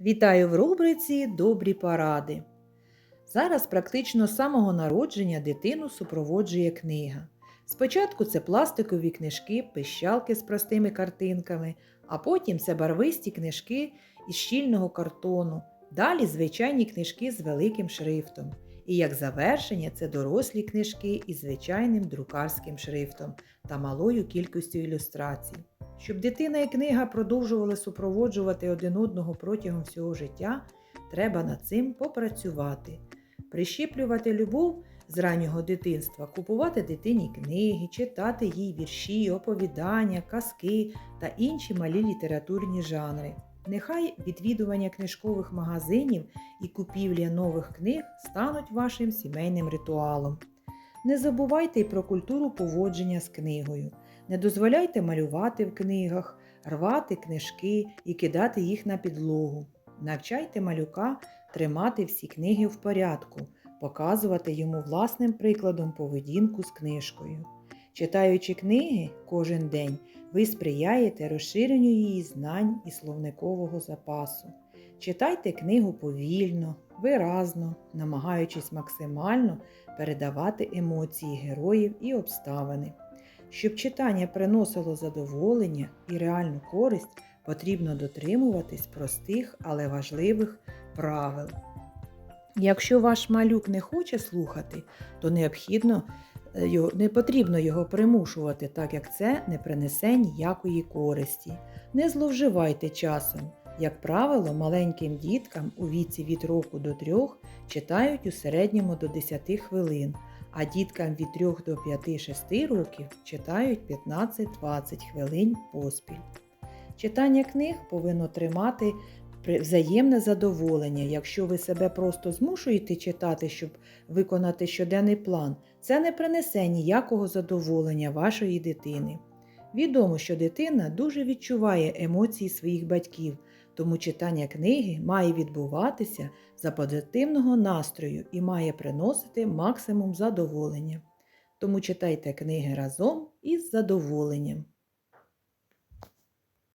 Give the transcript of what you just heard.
Вітаю в рубриці Добрі поради. Зараз практично з самого народження дитину супроводжує книга. Спочатку це пластикові книжки, пищалки з простими картинками, а потім це барвисті книжки із щільного картону, далі звичайні книжки з великим шрифтом. І як завершення це дорослі книжки із звичайним друкарським шрифтом та малою кількістю ілюстрацій. Щоб дитина і книга продовжували супроводжувати один одного протягом всього життя, треба над цим попрацювати, прищеплювати любов з раннього дитинства, купувати дитині книги, читати їй вірші, оповідання, казки та інші малі літературні жанри. Нехай відвідування книжкових магазинів і купівля нових книг стануть вашим сімейним ритуалом. Не забувайте й про культуру поводження з книгою. Не дозволяйте малювати в книгах, рвати книжки і кидати їх на підлогу. Навчайте малюка тримати всі книги в порядку, показувати йому власним прикладом поведінку з книжкою. Читаючи книги кожен день, ви сприяєте розширенню її знань і словникового запасу. Читайте книгу повільно, виразно, намагаючись максимально передавати емоції героїв і обставини. Щоб читання приносило задоволення і реальну користь, потрібно дотримуватись простих, але важливих правил. Якщо ваш малюк не хоче слухати, то необхідно, е, не потрібно його примушувати, так як це не принесе ніякої користі. Не зловживайте часом. Як правило, маленьким діткам у віці від року до трьох читають у середньому до 10 хвилин, а діткам від 3 до 5-6 років читають 15-20 хвилин поспіль. Читання книг повинно тримати взаємне задоволення. Якщо ви себе просто змушуєте читати, щоб виконати щоденний план, це не принесе ніякого задоволення вашої дитини. Відомо, що дитина дуже відчуває емоції своїх батьків, тому читання книги має відбуватися за позитивного настрою і має приносити максимум задоволення. Тому читайте книги разом із задоволенням.